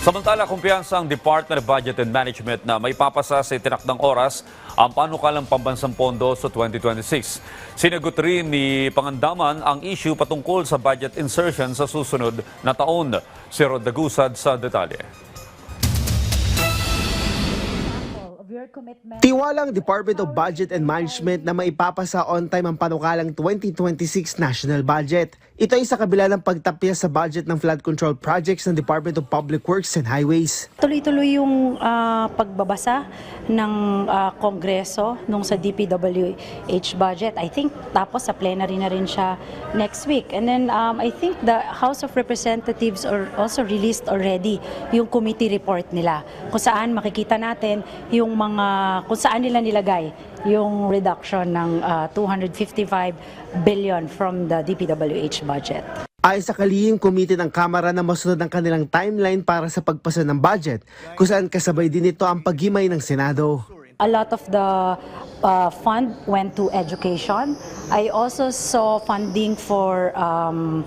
Samantala, kumpiyansa ang Department of Budget and Management na may papasa sa itinakdang oras ang panukalang pambansang pondo sa 2026. Sinagot rin ni Pangandaman ang issue patungkol sa budget insertion sa susunod na taon. Si Rod Dagusad sa detalye. Tiwalang Department of Budget and Management na maipapasa on time ang panukalang 2026 national budget. Ito ay sa kabila ng pagtapya sa budget ng flood control projects ng Department of Public Works and Highways. Tuloy-tuloy yung ah, pagbabasa ng ah, Kongreso nung sa DPWH budget. I think tapos sa plenary na rin siya next week. And then um, I think the House of Representatives are also released already yung committee report nila kung saan makikita natin yung mga kung saan nila nilagay yung reduction ng ah, 255 billion from the DPWH budget. Ayon sa kalihim komite ng Kamara na masunod ang kanilang timeline para sa pagpasa ng budget, kung saan kasabay din ito ang paghimay ng Senado. A lot of the uh, fund went to education. I also saw funding for um,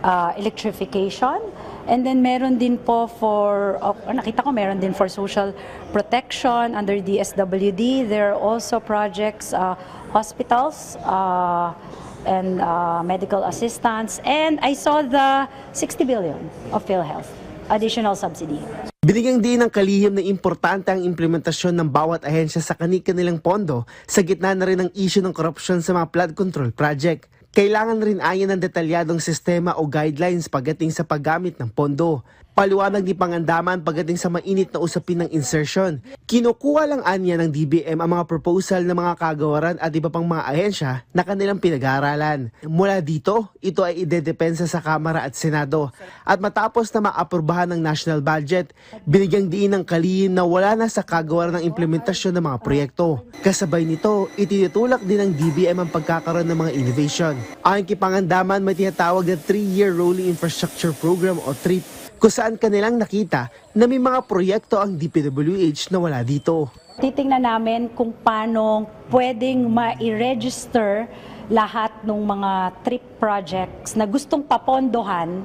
uh, electrification. And then meron din po for, oh, nakita ko meron din for social protection under the SWD. There are also projects, uh, hospitals, uh, and uh, medical assistance. And I saw the 60 billion of PhilHealth, additional subsidy. Binigyang din ng kalihim na importante ang implementasyon ng bawat ahensya sa kani-kanilang pondo sa gitna na rin ng issue ng korupsyon sa mga flood control project. Kailangan rin ayon ng detalyadong sistema o guidelines pagdating sa paggamit ng pondo. Paliwanag ni Pangandaman pagdating sa mainit na usapin ng insertion. Kinukuha lang anya ng DBM ang mga proposal ng mga kagawaran at iba pang mga ahensya na kanilang pinag-aaralan. Mula dito, ito ay idedepensa sa Kamara at Senado. At matapos na maaprubahan ng national budget, binigyang diin ng kalihim na wala na sa kagawaran ng implementasyon ng mga proyekto. Kasabay nito, itinutulak din ng DBM ang pagkakaroon ng mga innovation. Ayon kay Pangandaman, may tinatawag na 3-year Rolling Infrastructure Program o TRIP kung saan kanilang nakita na may mga proyekto ang DPWH na wala dito. Titingnan namin kung paano pwedeng ma-register lahat ng mga trip projects na gustong papondohan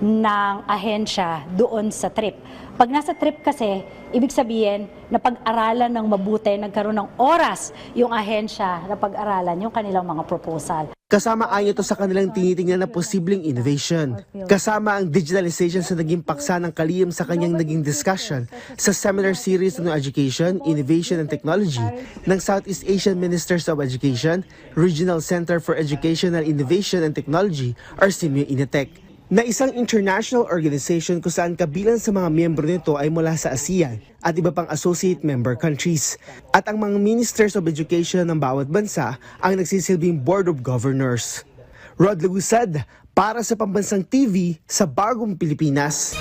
ng ahensya doon sa trip. Pag nasa trip kasi, ibig sabihin na pag-aralan ng mabuti, nagkaroon ng oras yung ahensya na pag-aralan yung kanilang mga proposal. Kasama ayon ito sa kanilang tinitingnan na posibleng innovation. Kasama ang digitalization sa naging paksa ng kalihim sa kanyang naging discussion sa seminar series on education, innovation and technology ng Southeast Asian Ministers of Education, Regional Center for Educational Innovation and Technology or CIMIO Initech na isang international organization kung saan kabilang sa mga miyembro nito ay mula sa ASEAN at iba pang associate member countries. At ang mga ministers of education ng bawat bansa ang nagsisilbing board of governors. Rod Lagusad para sa Pambansang TV sa Bagong Pilipinas.